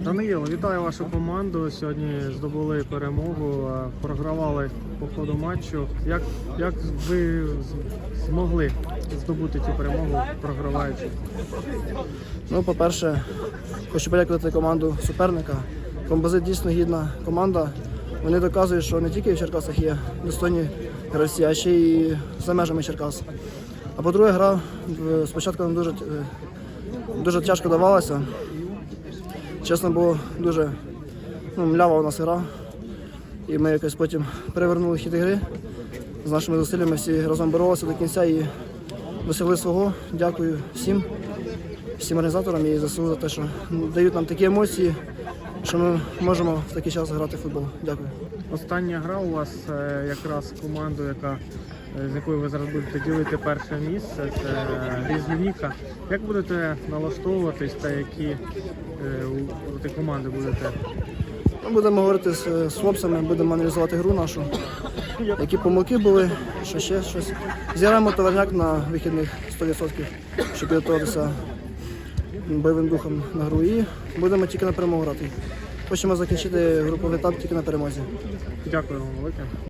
Даниїл, вітаю вашу команду. Сьогодні здобули перемогу, програвали по ходу матчу. Як, як ви змогли здобути цю перемогу, програваючи? Ну, по-перше, хочу подякувати команду суперника. Композит дійсно гідна команда. Вони доказують, що не тільки в Черкасах є достойні гравці, а ще й за межами Черкас. А по-друге, гра е, спочатку нам дуже, е, дуже тяжко давалася. Чесно, було дуже ну, млява у нас гра. І ми якось потім перевернули хід гри. З нашими зусиллями всі разом боролися до кінця і досягли свого. Дякую всім всім організаторам і ЗСУ за те, що дають нам такі емоції, що ми можемо в такий час грати в футбол. Дякую. Остання гра у вас е, якраз з командою, яка е, з якою ви зараз будете ділити перше місце, це Різюніка. Як будете налаштовуватись та які е, ті команди будете? Ми будемо говорити з, з хлопцями, будемо аналізувати гру нашу, які помилки були, що ще щось. Зіграємо товарняк на вихідних 100%, щоб підготуватися бойовим духом на гру. І будемо тільки на перемогу грати. Хочемо закінчити груповий етап тільки на перемозі. Дякую вам велике.